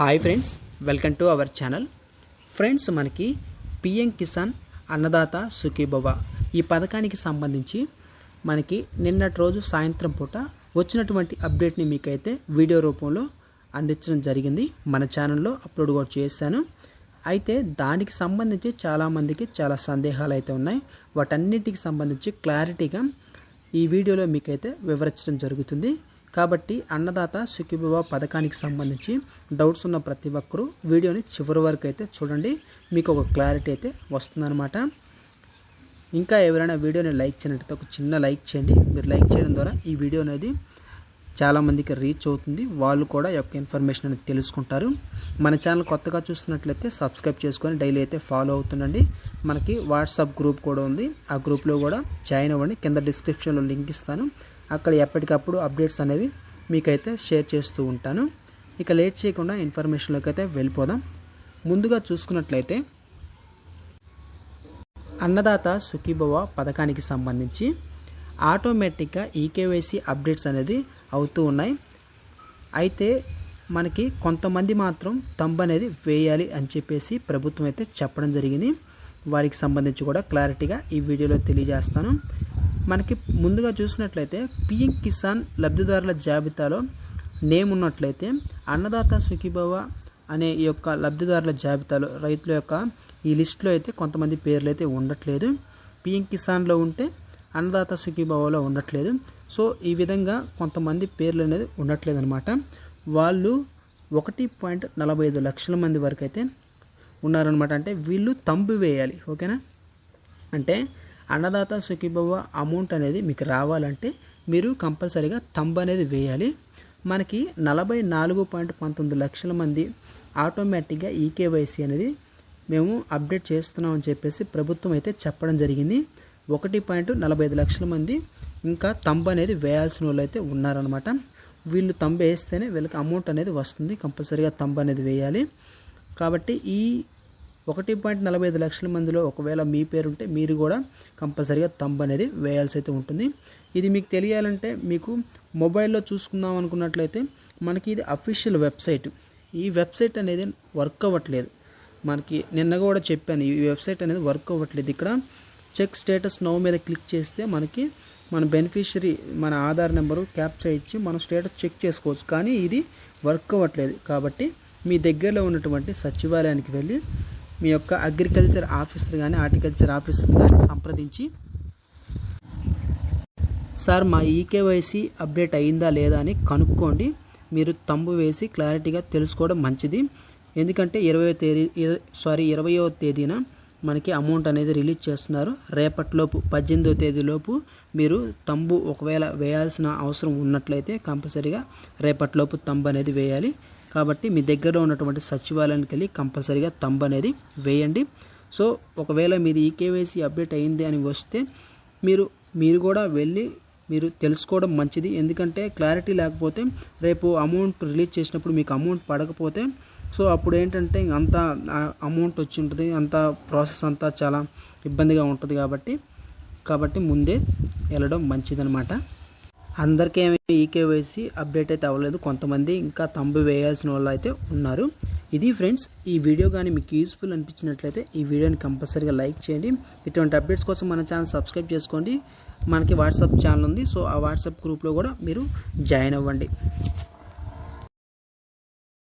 Hi friends welcome to our channel friends మనకి PM Kisan Annadata Sukhibhava ఈ పథకానికి సంబంధించి మనకి నిన్నటి రోజు సాయంత్రం పూట వచ్చినటువంటి అప్డేట్ని మీకైతే వీడియో రూపంలో అందించడం జరిగింది. మన ఛానల్లో అప్లోడ్ కూడా చేశాను. అయితే దానికి సంబంధించి చాలామందికి చాలా సందేహాలు అయితే ఉన్నాయి. వాటన్నిటికి సంబంధించి క్లారిటీగా ఈ వీడియోలో మీకైతే వివరించడం జరుగుతుంది. కాబట్టి అన్నదాత సుఖీభవ పథకానికి సంబంధించి డౌట్స్ ఉన్న ప్రతి ఒక్కరూ వీడియోని చివరి వరకు అయితే చూడండి. మీకు ఒక క్లారిటీ అయితే వస్తుందన్నమాట. ఇంకా ఎవరైనా వీడియోని లైక్ చేయనట్టయితే ఒక చిన్న లైక్ చేయండి. మీరు లైక్ చేయడం ద్వారా ఈ వీడియో అనేది చాలామందికి రీచ్ అవుతుంది. వాళ్ళు కూడా యొక్క ఇన్ఫర్మేషన్ అనేది తెలుసుకుంటారు. మన ఛానల్ కొత్తగా చూస్తున్నట్లయితే సబ్స్క్రైబ్ చేసుకొని డైలీ అయితే ఫాలో అవుతుండండి. మనకి వాట్సాప్ గ్రూప్ కూడా ఉంది. ఆ గ్రూప్లో కూడా జాయిన్ అవ్వండి. కింద డిస్క్రిప్షన్లో లింక్ ఇస్తాను. అక్కడ ఎప్పటికప్పుడు అప్డేట్స్ అనేవి మీకైతే షేర్ చేస్తూ ఉంటాను. ఇక లేట్ చేయకుండా ఇన్ఫర్మేషన్లోకి అయితే వెళ్ళిపోదాం. ముందుగా చూసుకున్నట్లయితే అన్నదాత సుఖీభవ పథకానికి సంబంధించి ఆటోమేటిక్గా ఈకేవైసీ అప్డేట్స్ అనేది అవుతూ ఉన్నాయి. అయితే మనకి కొంతమంది మాత్రం తంబ్ అనేది వేయాలి అని చెప్పేసి ప్రభుత్వం అయితే చెప్పడం జరిగింది. వారికి సంబంధించి కూడా క్లారిటీగా ఈ వీడియోలో తెలియజేస్తాను. మనకి ముందుగా చూసినట్లయితే పిఎం కిసాన్ లబ్ధిదారుల జాబితాలో నేమ్ ఉన్నట్లయితే అన్నదాత సుఖీభవ అనే ఈ యొక్క లబ్ధిదారుల జాబితాలో రైతుల యొక్క ఈ లిస్టులో అయితే కొంతమంది పేర్లు అయితే ఉండట్లేదు. పిఎం కిసాన్లో ఉంటే అన్నదాత సుఖీభావలో ఉండట్లేదు. సో ఈ విధంగా కొంతమంది పేర్లు అనేది ఉండట్లేదు అనమాట వాళ్ళు ఒకటి పాయింట్ నలభై ఐదు లక్షల మంది వరకు అయితే ఉన్నారనమాట అంటే వీళ్ళు తంబు వేయాలి ఓకేనా? అంటే అన్నదాత సుఖీభవ అమౌంట్ అనేది మీకు రావాలంటే మీరు కంపల్సరీగా తంబు అనేది వేయాలి. మనకి నలభై నాలుగు పాయింట్ పంతొమ్మిది లక్షల మంది ఆటోమేటిక్గా ఈకేవైసీ అనేది మేము అప్డేట్ చేస్తున్నామని చెప్పేసి ప్రభుత్వం అయితే చెప్పడం జరిగింది. ఒకటి పాయింట్ నలభై ఐదు లక్షల మంది ఇంకా తంబు అనేది వేయాల్సిన వాళ్ళు అయితే ఉన్నారనమాట వీళ్ళు తంబ వేస్తేనే వీళ్ళకి అమౌంట్ అనేది వస్తుంది. కంపల్సరీగా తంబ అనేది వేయాలి. కాబట్టి ఈ ఒకటి పాయింట్ నలభై ఐదు లక్షల మందిలో ఒకవేళ మీ పేరు ఉంటే మీరు కూడా కంపల్సరీగా తంబ్ అనేది వేయాల్సి అయితే ఉంటుంది. ఇది మీకు తెలియాలంటే మీకు మొబైల్లో చూసుకుందాం అనుకున్నట్లయితే మనకి ఇది అఫీషియల్ వెబ్సైట్. ఈ వెబ్సైట్ అనేది వర్క్ అవ్వట్లేదు. మనకి నిన్న కూడా చెప్పాను ఈ వెబ్సైట్ అనేది వర్క్ అవ్వట్లేదు. ఇక్కడ చెక్ స్టేటస్ నో మీద క్లిక్ చేస్తే మనకి మన బెనిఫిషరీ మన ఆధార్ నెంబరు క్యాప్చర్ ఇచ్చి మనం స్టేటస్ చెక్ చేసుకోవచ్చు. కానీ ఇది వర్క్ అవ్వట్లేదు. కాబట్టి మీ దగ్గరలో ఉన్నటువంటి సచివాలయానికి వెళ్ళి మీ యొక్క అగ్రికల్చర్ ఆఫీసర్ కానీ హార్టికల్చర్ ఆఫీసర్ కానీ సంప్రదించి సార్ మా ఈకేవైసీ అప్డేట్ అయిందా లేదా అని కనుక్కోండి. మీరు తంబు వేసి క్లారిటీగా తెలుసుకోవడం మంచిది. ఎందుకంటే ఇరవయో తేదీ సారీ ఇరవయో తేదీన మనకి అమౌంట్ అనేది రిలీజ్ చేస్తున్నారు. రేపటిలోపు పద్దెనిమిదో తేదీలోపు మీరు తంబు ఒకవేళ వేయాల్సిన అవసరం ఉన్నట్లయితే కంపల్సరీగా రేపటిలోపు తంబు అనేది వేయాలి. కాబట్టి మీ దగ్గరలో ఉన్నటువంటి సచివాలయానికి వెళ్ళి కంపల్సరీగా తంబ్ అనేది వేయండి. సో ఒకవేళ మీది ఈకేవైసీ అప్డేట్ అయింది అని వస్తే మీరు మీరు కూడా వెళ్ళి మీరు తెలుసుకోవడం మంచిది. ఎందుకంటే క్లారిటీ లేకపోతే రేపు అమౌంట్ రిలీజ్ చేసినప్పుడు మీకు అమౌంట్ పడకపోతే సో అప్పుడు ఏంటంటే అంత అమౌంట్ వచ్చి ఉంటుంది. అంత ప్రాసెస్ అంతా చాలా ఇబ్బందిగా ఉంటుంది కాబట్టి కాబట్టి ముందే వెళ్ళడం మంచిదనమాట అందరికీ ఏమి ఈకేవైసీ అప్డేట్ అయితే అవ్వలేదు. కొంతమంది ఇంకా తంబు వేయాల్సిన వాళ్ళు అయితే ఉన్నారు. ఇది ఫ్రెండ్స్ ఈ వీడియో కానీ మీకు యూస్ఫుల్ అనిపించినట్లయితే ఈ వీడియోని కంపల్సరీగా లైక్ చేయండి. ఇటువంటి అప్డేట్స్ కోసం మన ఛానల్ సబ్స్క్రైబ్ చేసుకోండి. మనకి వాట్సాప్ ఛానల్ ఉంది. సో ఆ వాట్సాప్ గ్రూప్లో కూడా మీరు జాయిన్ అవ్వండి.